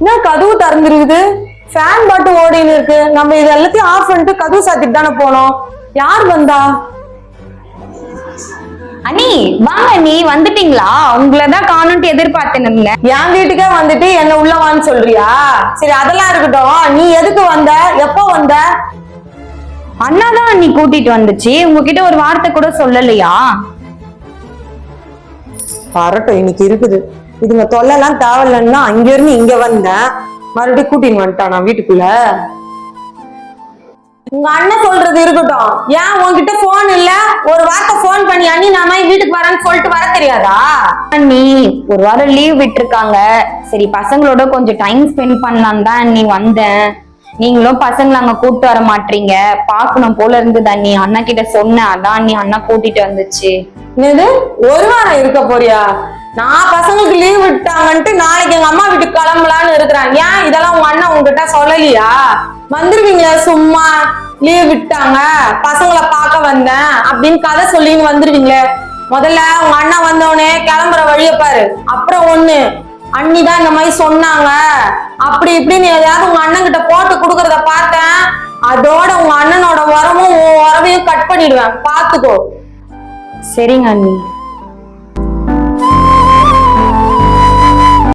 என்ன கதவு திறந்துருக்குது? ஃபேன் பாட்டு ஓடின்னு இருக்கு. நம்ம இது எல்லாத்தையும் ஆஃப் பண்ணிட்டு கதவு சாத்திட்டு தானே போனோம். யார் வந்தா? அண்ணி வாங்க நீ வந்துட்டீங்களா? உங்களை தான் காணும்ட்டு எதிர்பார்த்துன்னு இருந்தேன் என் வீட்டுக்கே வந்துட்டு என்ன உள்ள வான்னு சொல்றியா? சரி அதெல்லாம் இருக்கட்டும். நீ எதுக்கு வந்த? எப்போ வந்த? அண்ணா தான் அண்ணி கூட்டிட்டு வந்துச்சு. உங்ககிட்ட ஒரு வார்த்தை கூட சொல்லலையா? வரட்டும் இன்னைக்கு இருக்குது. இதுங்க தொல்லைலாம் தேவையில்லைன்னா அங்க இருந்து இங்க வந்தேன். மறுபடியும் கூட்டின்னு வந்துட்டான் நான் வீட்டுக்குள்ள. உங்க அண்ணன் சொல்றது இருக்கட்டும். ஏன் உன்கிட்ட போன் இல்ல? ஒரு வார்த்தை போன் பண்ணி அண்ணி நான் மாதிரி வீட்டுக்கு வரேன்னு சொல்லிட்டு வர தெரியாதா? அண்ணி ஒரு வாரம் லீவ் விட்டுருக்காங்க. சரி பசங்களோட கொஞ்சம் டைம் ஸ்பெண்ட் பண்ணலாம் தான் நீ வந்தேன். நீங்களும் பசங்களை அங்க கூப்பிட்டு வர மாட்டீங்க. பாக்கணும் போல இருந்தது அண்ணி. அண்ணா கிட்ட சொன்னேன். அதான் நீ அண்ணா கூட்டிட்டு வந்துச்சு. என்னது? ஒரு வாரம் இருக்க போறியா? நான் பசங்களுக்கு லீவ் விட்டாங்கன்ட்டு நாளைக்கு எங்க அம்மா வீட்டுக்கு கிளம்பலான்னு இருக்கிறாங்க. ஏன்? இதெல்லாம் உங்க அண்ணன் உங்ககிட்ட சொல்லலையா? வந்துருவீங்களா சும்மா லீவ் விட்டாங்க. பசங்களை பார்க்க வந்தேன் அப்படின்னு கதை சொல்லின்னு வந்துருவீங்களே. முதல்ல உங்க அண்ணன் வந்தவனே கிளம்புற வழிய பாரு. அப்புறம் ஒண்ணு அண்ணி தான் இந்த மாதிரி சொன்னாங்க. அப்படி இப்படின்னு ஏதாவது உங்க அண்ணன் கிட்ட போட்டு கொடுக்கறத பார்த்தேன். அதோட உங்க அண்ணனோட உரமும் உன் உறவையும் கட் பண்ணிடுவேன். பாத்துக்கோ சரிங்க அண்ணி.